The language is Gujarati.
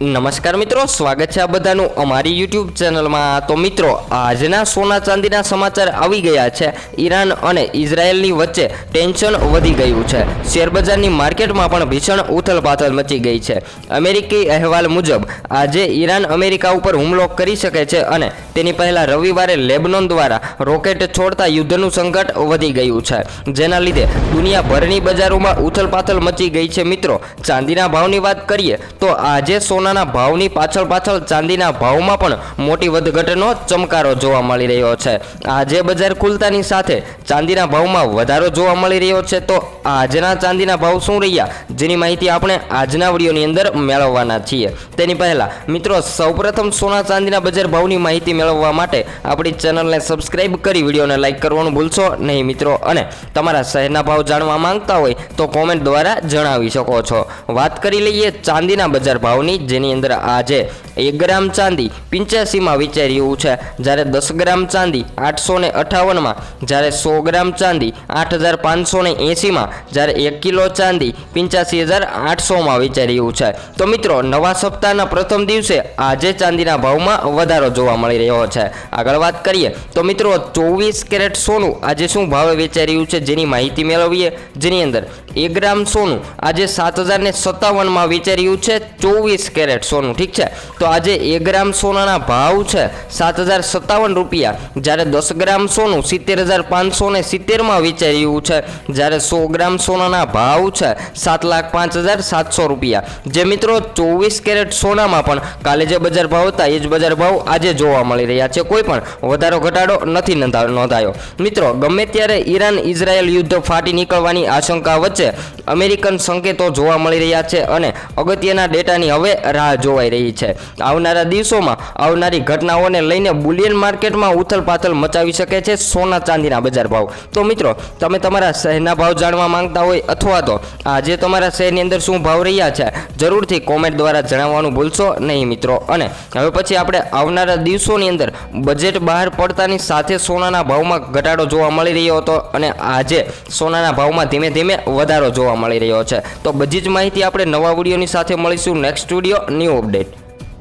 નમસ્કાર મિત્રો, સ્વાગત છે આ બધાનું અમારી યુટ્યુબ ચેનલમાં. તો મિત્રો, આજના સોના ચાંદીના સમાચાર આવી ગયા છે. ઈરાન અને ઇઝરાયલની વચ્ચે ટેન્શન વધી ગયું છે. શેરબજારની માર્કેટમાં પણ ભીષણ ઉથલપાથલ મચી ગઈ છે. અમેરિકી અહેવાલ મુજબ, આજે ઈરાન અમેરિકા ઉપર હુમલો કરી શકે છે અને તેની પહેલાં રવિવારે લેબનોન દ્વારા રોકેટ છોડતા યુદ્ધનું સંકટ વધી ગયું છે. જેના લીધે દુનિયાભરની બજારોમાં ઉથલપાથલ મચી ગઈ છે. મિત્રો, ચાંદીના ભાવની વાત કરીએ તો આજે સોનાના ભાવની પાછળ પાછળ ચાંદીના ભાવમાં પણ મોટી વધઘટનો ચમકારો જોવા મળી રહ્યો છે. આજે બજાર ખુલતાની સાથે ચાંદીના ભાવમાં વધારો જોવા મળી રહ્યો છે, તો આજના ચાંદીના ભાવ શું રહ્યા? જેની માહિતી આપણે આજના વિડીયોની અંદર મેળવવાના છીએ. તેની પહેલાં, મિત્રો, સૌપ્રથમ સોના ચાંદીના બજાર ભાવની માહિતી મેળવવા માટે આપણી ચેનલને સબસ્ક્રાઇબ કરી વિડીયોને લાઇક કરવાનું ભૂલશો નહીં, મિત્રો. અને તમારા શહેરના ભાવ જાણવા માંગતા હોય તો કોમેન્ટ દ્વારા જણાવી શકો છો. વાત કરી લઈએ ચાંદીના બજાર ભાવની, જેની અંદર આજે એક ગ્રામ ચાંદી પિંચ્યાસીમાં વેચાઈ રહ્યું છે. જ્યારે દસ ગ્રામ ચાંદી આઠસો ને અઠાવનમાં, જ્યારે સો ગ્રામ ચાંદી આઠ હજાર પાંચસો ને એંસીમાં જ્યારે એક કિલો ચાંદી પંચ્યાસી હજાર આઠસોમાં વેચાઈ રહ્યું છે. તો મિત્રો, નવા સપ્તાહના પ્રથમ દિવસે આજે ચાંદીના ભાવમાં વધારો જોવા મળી રહ્યો છે. આગળ વાત કરીએ, તો મિત્રો, ચોવીસ કેરેટ સોનું આજે શું ભાવે વેચાઈ રહ્યું છે જેની માહિતી મેળવીએ? જેની અંદર એક ગ્રામ સોનું આજે સાત હજાર ને સત્તાવનમાં વેચાઈ રહ્યું છે, ચોવીસ કેરેટ સોનું, ઠીક છે? તો આજે એક ગ્રામ સોનાના ભાવ છે સાત હજાર સત્તાવન રૂપિયા. જ્યારે દસ ગ્રામ સોનું સિત્તેર હજાર પાંચસો ને સિત્તેરમાં વેચાઈ રહ્યું છે. જ્યારે સો ગ્રામ સોનાના ભાવ છે સાત લાખ પાંચ હજાર સાતસો રૂપિયા. જે મિત્રો ચોવીસ કેરેટ સોનામાં પણ કાલે જે બજાર ભાવ હતા, એ જ બજાર ભાવ આજે જોવા મળી રહ્યા છે. કોઈ પણ વધારો, ઘટાડો નથી નોંધા- નોંધાયો. મિત્રો, ગમે ત્યારે ઈરાન ઇઝરાયલ યુદ્ધ ફાટી નીકળવાની આશંકા વચ્ચે અમેરિકન સંકેતો જોવા મળી રહ્યા છે અને અગત્યના ડેટાની હવે રાહ જોવાઈ રહી છે. આવનારા દિવસોમાં આવનારી ઘટનાઓને લઈને બુલિયન માર્કેટમાં ઉથલપાથલ મચાવી શકે છે સોના ચાંદીના બજાર ભાવ. તો મિત્રો, તમે તમારા શહેરના ભાવ જાણવા માંગતા હોય અથવા તો આજે તમારા શહેરની અંદર શું ભાવ રહ્યા છે, જરૂરથી કોમેન્ટ દ્વારા જણાવવાનું ભૂલશો નહીં મિત્રો. અને હવે પછી આપણે આવનારા દિવસોની અંદર બજેટ બહાર પડતાની સાથે સોનાના ભાવમાં ઘટાડો જોવા મળી રહ્યો હતો અને આજે સોનાના ભાવમાં ધીમે ધીમે વધારો જોવા મળી રહ્યો છે. તો બધી જ માહિતી આપણે નવા વિડીયોની સાથે મળીશું. Next video new update